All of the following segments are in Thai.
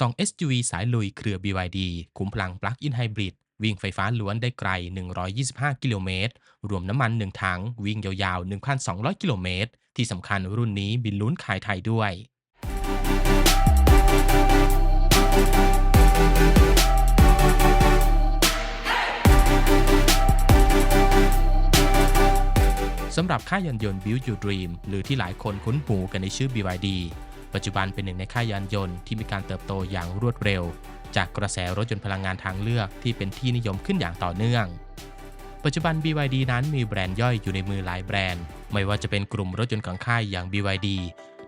2 SUV สายลุยเครือ BYD คุ้มพลังปลั๊กอินไฮบริดวิ่งไฟฟ้าล้วนได้ไกล 125 กิโลเมตร รวมน้ำมัน 1 ถัง วิ่งยาวๆ 1,200 กิโลเมตร ที่สำคัญรุ่นนี้บินลุ้นขายไทยด้วย สำหรับค่ายยานยนต์ Build Your Dream หรือที่หลายคนคุ้นหูกันในชื่อ BYD ปัจจุบันเป็นหนึ่งในค่ายยานยนต์ที่มีการเติบโตอย่างรวดเร็ว จากกระแสรถยนต์พลังงานทางเลือกที่เป็นที่นิยมขึ้นอย่างต่อเนื่อง ปัจจุบัน BYD นั้นมีแบรนด์ย่อยอยู่ในมือหลายแบรนด์ ไม่ว่าจะเป็นกลุ่มรถยนต์ของค่ายอย่าง BYD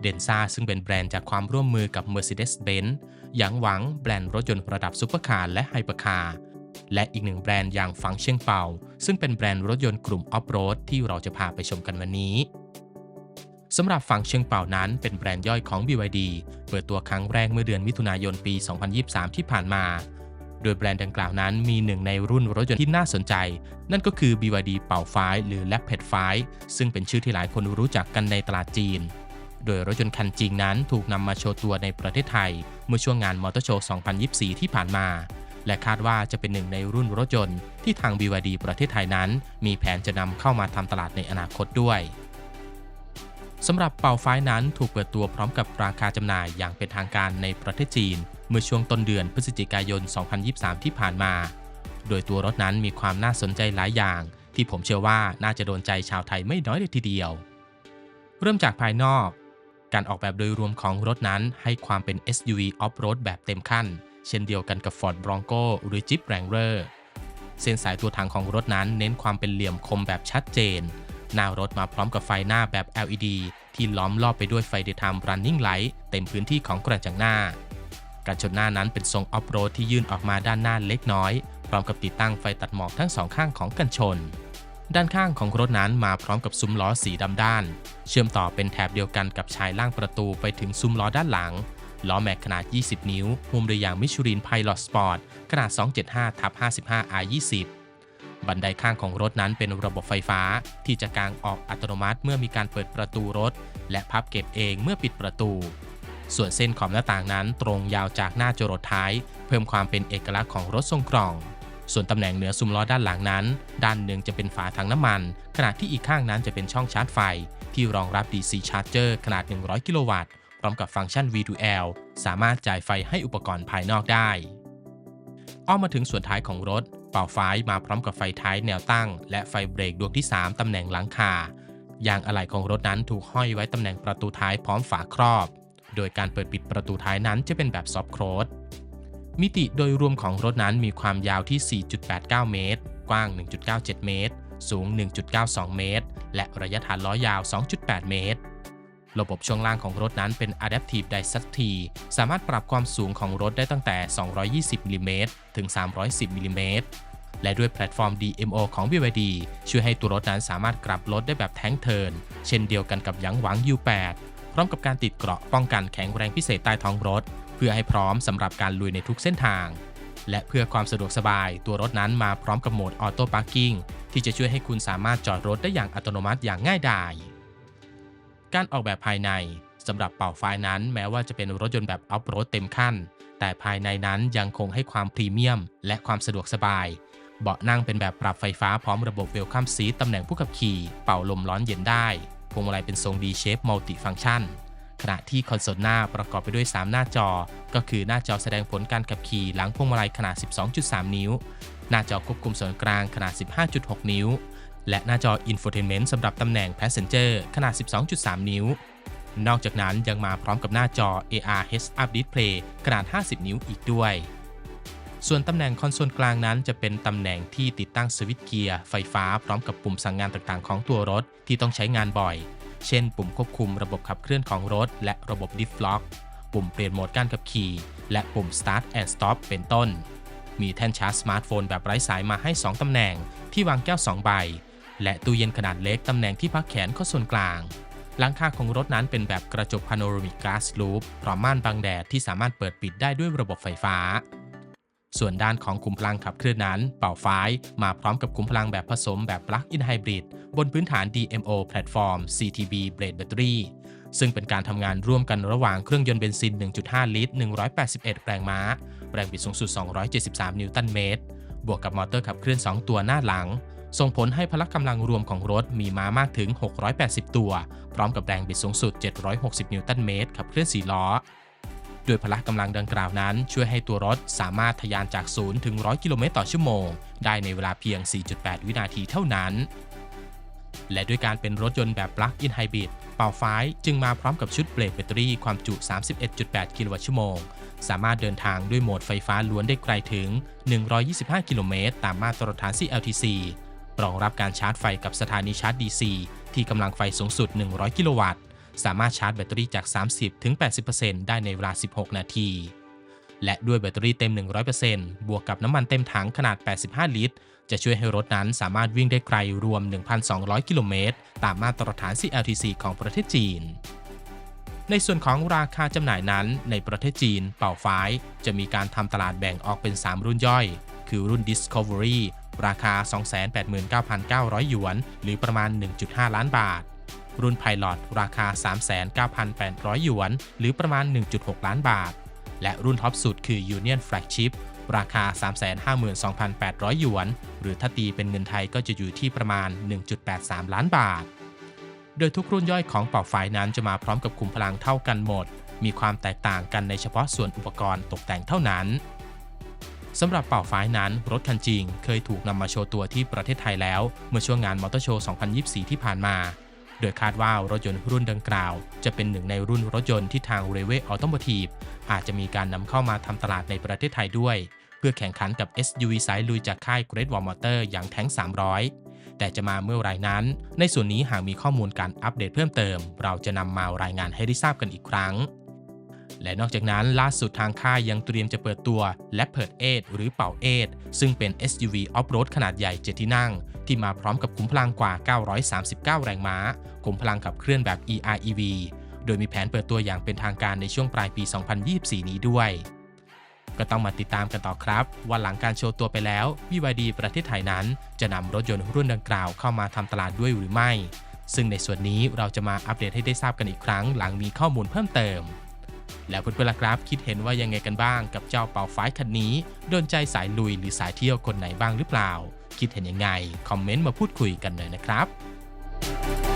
เดนซ่าซึ่งเป็นแบรนด์จากความร่วมมือกับ Mercedes-Benz หยางหวังแบรนด์รถยนต์ระดับซุปเปอร์คาร์และไฮเปอร์คาร์และอีกหนึ่งแบรนด์อย่างฟังเชียงเปาซึ่งเป็นแบรนด์รถยนต์กลุ่มออฟโรดที่เราจะพาไปชมกันวันนี้ สำหรับฝั่งเชียงเป่านั้นเป็นแบรนด์ย่อยของ BYD เปิดตัวครั้งแรกเมื่อเดือนมิถุนายนปี 2023 ที่ผ่านมา โดยแบรนด์ดังกล่าวนั้นมีหนึ่งในรุ่นรถยนต์ที่น่าสนใจ นั่นก็คือ BYD เป่าไฟหรือ l a p e d ไฟซึ่งเป็นชื่อที่หลายคนรู้จักกันในตลาดจีน โดยรถยนต์คันจริงนั้นถูกนำมาโชว์ตัวในประเทศไทย เมื่อช่วงงานมอเตอร์โชว์ 2024 ที่ผ่านมาและคาดว่าจะเป็นหนึ่งในรุ่นรถยนต์ที่ทาง BYD ประเทศไทยนั้น มีแผนจะนำเข้ามาทำตลาดในอนาคตด้วย สำหรับเป่าไฟนั้นถูกเปิดตัวพร้อมกับราคาจำหน่ายอย่างเป็นทางการในประเทศจีน เมื่อช่วงต้นเดือนพฤศจิกายน 2023 ที่ผ่านมา โดยตัวรถนั้นมีความน่าสนใจหลายอย่าง ที่ผมเชื่อว่าน่าจะโดนใจชาวไทยไม่น้อยเลยทีเดียว เริ่มจากภายนอก การออกแบบโดยรวมของรถนั้นให้ความเป็น SUV Off-road แบบเต็มขั้น เช่นเดียวกันกับ Ford Bronco หรือ Jeep Wrangler เส้นสายตัวถังของรถนั้นเน้นความเป็นเหลี่ยมคมแบบชัดเจน หน้ารถมาพร้อมกับไฟหน้าแบบ LED ที่ล้อมรอบไปด้วยไฟ Daytime Running Light เต็มพื้นที่ของกระจังหน้าการชนหน้านั้นเป็นทรงออฟโรดที่ยื่นออกมาด้านหน้าเล็กน้อย พร้อมกับติดตั้งไฟตัดหมอกทั้งสองข้างของกันชน ด้านข้างของรถนั้นมาพร้อมกับซุ้มล้อสีดำด้าน เชื่อมต่อเป็นแถบเดียวกันกับชายล่างประตูไปถึงซุ้มล้อด้านหลังล้อแม็กขนาด 20 นิ้วหุ้มโดยยางมิชลินไพลอตสปอร์ตขนาด 275 ทับ 55 R20 บันไดข้างของรถนั้นเป็นระบบไฟฟ้าที่จะกางออกอัตโนมัติเมื่อมีการเปิดประตูรถ และพับเก็บเองเมื่อปิดประตู ส่วนเส้นขอบหน้าต่างนั้นตรงยาวจากหน้าจรดท้าย เพิ่มความเป็นเอกลักษณ์ของรถทรงกล่อง ส่วนตำแหน่งเหนือซุ้มล้อด้านหลังนั้น ด้านหนึ่งจะเป็นฝาถังน้ำมัน ขณะที่อีกข้างนั้นจะเป็นช่องชาร์จไฟ ที่รองรับ DC Charger ขนาด 100 กิโลวัตต์พร้อมกับฟังก์ชัน V2L สามารถจ่ายไฟให้อุปกรณ์ภายนอกได้อ้อมมาถึงส่วนท้ายของรถ เป่าไฟมาพร้อมกับไฟท้ายแนวตั้ง และไฟเบรกดวงที่ 3 ตำแหน่งหลังคายางอะไหล่ของรถนั้นถูกห้อยไว้ตำแหน่งประตูท้ายพร้อมฝาครอบ โดยการเปิดปิดประตูท้ายนั้นจะเป็นแบบซอฟต์โคลสมิติโดยรวมของรถนั้นมีความยาวที่ 4.89 เมตร กว้าง 1.97 เมตร สูง 1.92 เมตร และระยะฐานล้อยาว 2.8 เมตร ระบบช่วงล่างของรถนั้นเป็น Adaptive d i s a s t สามารถปรับความสูงของรถได้ตั้งแต่ 220มิลลิเมตรถึง 310มิลลิเมตรและด้วยแพลตฟอร์ม DMO ของ BYD ช่วยให้ตัวรถนั้นสามารถกลับรถได้แบบแท้งเทิน เช่นเดียวกันกับยางหวัง U8 พร้อมกับการติดเกราะป้องกันแข็งแรงพิเศษใต้ท้องรถ เพื่อให้พร้อมสำหรับการลุยในทุกเส้นทาง และเพื่อความสะดวกสบาย ตัวรถนั้นมาพร้อมกับโหมดออโต้พาร์กิ้งที่จะช่วยให้คุณสามารถจอดรถได้อย่างอัตโนมัติอย่างง่ายดาย การออกแบบภายในสำหรับเป่าไฟนั้นแม้ว่าจะเป็นรถยนต์แบบออฟโรดเต็มขั้น แต่ภายในนั้นยังคงให้ความพรีเมียม และความสะดวกสบาย เบาะนั่งเป็นแบบปรับไฟฟ้าพร้อมระบบเวลคัมซีตตำแหน่งผู้ขับขี่ เป่าลมร้อนเย็นได้พวงมาลัยเป็นทรง D shape multi function ขณะที่คอนโซลหน้าประกอบไปด้วย 3 หน้าจอ ก็คือหน้าจอแสดงผลการขับขี่หลังพวงมาลัยขนาด 12.3 นิ้ว หน้าจอควบคุมส่วนกลางขนาด 15.6 นิ้ว และหน้าจอ Infotainment สำหรับตำแหน่ง Passenger ขนาด 12.3 นิ้ว นอกจากนั้นยังมาพร้อมกับหน้าจอ AR Heads Up Display ขนาด 50 นิ้วอีกด้วย ส่วนตำแหน่งคอนโซลกลางนั้นจะเป็นตำแหน่งที่ติดตั้งสวิตช์เกียร์ไฟฟ้าพร้อมกับปุ่มสั่งงานต่างๆ ของตัวรถที่ต้องใช้งานบ่อย เช่น ปุ่มควบคุมระบบขับเคลื่อนของรถ และระบบ Diff Lock ปุ่มเปลี่ยนโหมดการขับขี่ และปุ่ม Start and Stop เป็นต้น มีแท่นชาร์จสมาร์ทโฟนแบบไร้สายมาให้ 2 ตำแหน่งที่วางแก้ว 2 ใบ และตู้เย็นขนาดเล็กตำแหน่งที่พักแขนเข้าส่วนกลาง หลังคาของรถนั้นเป็นแบบกระจกพาโนรามิกก a สลูปพร้อมม่านบังแดดที่สามารถเปิดปิดได้ด้วยระบบไฟฟ้า ส่วนด้านของคุมพลังขับเคลื่อนนั้น เป่าไฟมาพร้อมกับคุมพลังแบบผสมแบบ Plug-in Hybrid บนพื้นฐาน DMO Platform CTB Blade Battery ซึ่งเป็นการทำงานร่วมกันระหว่างเครื่องยนต์เบนซิน 1.5 ลิตร 181 แรงม้า แรงบิดสูงสุด 273 นิวตันเมตร บวกกับมอเตอร์ขับเคลื่อน 2 ตัวหน้าหลัง ส่งผลให้พละกำลังรวมของรถมีม้ามากถึง 680 ตัว พร้อมกับแรงบิดสูงสุด 760 นิวตันเมตรขับเคลื่อน4ล้อโดยพละกำลังดังกล่าวนั้น ช่วยให้ตัวรถสามารถทะยานจาก 0 ถึง 100 กิโลเมตรต่อชั่วโมง ได้ในเวลาเพียง 4.8 วินาทีเท่านั้น และด้วยการเป็นรถยนต์แบบ Plug-in Hybrid เป่าไฟจึงมาพร้อมกับชุดเบรกแบตเตอรี่ความจุ 31.8 กิโลวัตต์ชั่วโมง สามารถเดินทางด้วยโหมดไฟฟ้าล้วนได้ไกลถึง 125 กิโลเมตรตามมาตรฐาน CLTC รองรับการชาร์จไฟกับสถานีชาร์จ DC ที่กำลังไฟสูงสุด 100 กิโลวัตต์ สามารถชาร์จแบตเตอรี่จาก 30-80%ได้ในเวลา 16 นาที และด้วยแบตเตอรี่เต็ม 100%บวกกับน้ำมันเต็มถังขนาด 85 ลิตร จะช่วยให้รถนั้นสามารถวิ่งได้ไกลรวม 1,200 กิโลเมตร ตามมาตรฐาน CLTC ของประเทศจีนในส่วนของราคาจำหน่ายนั้น ในประเทศจีน เป่าฟ้าย จะมีการทำตลาดแบ่งออกเป็น 3 รุ่นย่อย คือรุ่น Discovery ราคา 289,900 หยวน หรือประมาณ 1.5 ล้านบาท รุ่น Pilot ราคา 39,800 หยวน หรือประมาณ 1.6 ล้านบาท และรุ่นท็อปสุดคือ Union Flagship ราคา 352,800 หยวน หรือถ้าตีเป็นเงินไทยก็จะอยู่ที่ประมาณ 1.83 ล้านบาท โดยทุกรุ่นย่อยของเป่าไฟนั้นจะมาพร้อมกับคุมพลังเท่ากันหมด มีความแตกต่างกันในเฉพาะส่วนอุปกรณ์ตกแต่งเท่านั้น สำหรับเป่าไฟนั้น รถคันจริง เคยถูกนำมาโชว์ตัวที่ประเทศไทยแล้ว เมื่อช่วงงานมอเตอร์โชว์ 2024 ที่ผ่านมา โดยคาดว่ารถยนต์รุ่นดังกล่าว จะเป็นหนึ่งในรุ่นรถยนต์ที่ทางเรเวออโต o t i v e อาจจะมีการนำเข้ามาทำตลาดในประเทศไทยด้วย เพื่อแข่งขันกับ SUV สายลุยจากค่าย Great Wall Motor อย่างแท้ง300 แต่จะมาเมื่อไหรนั้น ในส่วนนี้หากมีข้อมูลการอัปเดตเพิ่มเติม เราจะนำมารายงานให้ได้ทราบกันอีกครั้ง และนอกจากนั้นล่าสุดทางค่ายยังเตรียมจะเปิดตัว l e p a r d 8หรือเป่า8ซึ่งเป็น SUV Off-road ขนาดใหญ่7ที่นั่ง ที่มาพร้อมกับขุมพลังกว่า 939 แรงม้าขุมพลังขับเคลื่อนแบบ EREV โดยมีแผนเปิดตัวอย่างเป็นทางการในช่วงปลายปี 2024 นี้ด้วย ก็ต้องมาติดตามกันต่อครับ ว่าหลังการโชว์ตัวไปแล้ว BYD ประเทศไทยนั้น จะนำรถยนต์รุ่นดังกล่าวเข้ามาทำตลาดด้วยหรือไม่ ซึ่งในส่วนนี้เราจะมาอัปเดตให้ได้ทราบกันอีกครั้ง หลังมีข้อมูลเพิ่มเติม แล้วเพื่อนๆล่ะครับ คิดเห็นว่ายังไงกันบ้างกับเจ้าเป่าไฟคันนี้โดนใจสายลุยหรือสายเที่ยวคนไหนบ้างหรือเปล่า คิดเห็นยังไง คอมเมนต์มาพูดคุยกันหน่อยนะครับ